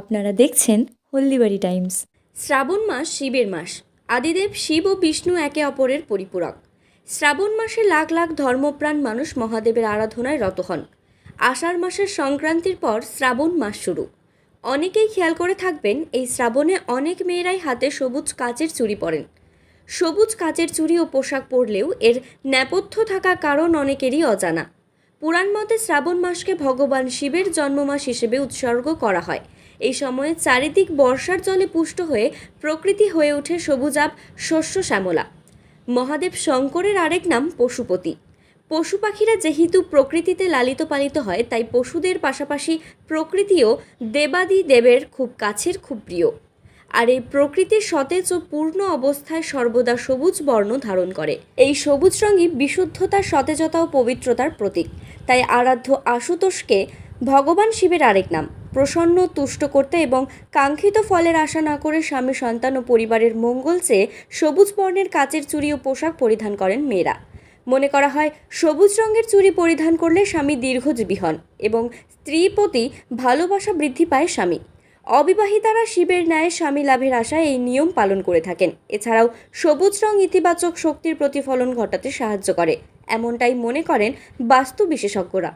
আপনারা দেখছেন হলদিবাড়ি টাইমস। শ্রাবণ মাস শিবের মাস। আদিদেব শিব ও বিষ্ণু একে অপরের পরিপূরক। শ্রাবণ মাসে লাখ লাখ ধর্মপ্রাণ মানুষ মহাদেবের আরাধনায় রত হন। আষাঢ় মাসের সংক্রান্তির পর শ্রাবণ মাস শুরু। অনেকেই খেয়াল করে থাকবেন, এই শ্রাবণে অনেক মেয়েরাই হাতে সবুজ কাচের চুড়ি পরেন। সবুজ কাচের চুড়ি ও পোশাক পরলেও এর নেপথ্য থাকা কারণ অনেকেরই অজানা। পুরাণ মতে শ্রাবণ মাসকে ভগবান শিবের জন্মমাস হিসেবে উৎসর্গ করা হয়। এই সময়ে চারিদিক বর্ষার জলে পুষ্ট হয়ে প্রকৃতি হয়ে ওঠে সবুজাব শস্য শ্যামলা। মহাদেব শঙ্করের আরেক নাম পশুপতি। পশু পাখিরা যেহেতু প্রকৃতিতে লালিত পালিত হয়, তাই পশুদের পাশাপাশি প্রকৃতিও দেবাদি দেবের খুব কাছের, খুব প্রিয়। আর এই প্রকৃতির সতেজ ও পূর্ণ অবস্থায় সর্বদা সবুজ বর্ণ ধারণ করে। এই সবুজ রঙই বিশুদ্ধতা সতেজতা ও পবিত্রতার প্রতীক। তাই আরাধ্য আশুতোষকে ভগবান শিবের আরেক নাম। প্রসন্ন, তুষ্ট করতে এবং কাঙ্ক্ষিত ফলের আশা না করে স্বামী, সন্তান ও পরিবারের মঙ্গল চেয়ে সবুজ বর্ণের কাচের চুড়ি ও পোশাক পরিধান করেন মেয়েরা। মনে করা হয়, সবুজ রঙের চুড়ি পরিধান করলে স্বামী দীর্ঘজীবী হন এবং স্ত্রীর প্রতি ভালোবাসা বৃদ্ধি পায় স্বামী। অবিবাহিতারা শিবের ন্যায় স্বামী লাভের আশায় এই নিয়ম পালন করে থাকেন। এছাড়াও সবুজ রং ইতিবাচক শক্তির প্রতিফলন ঘটাতে সাহায্য করে। এমনটাই মনে করেন বাস্তু বিশেষজ্ঞরা।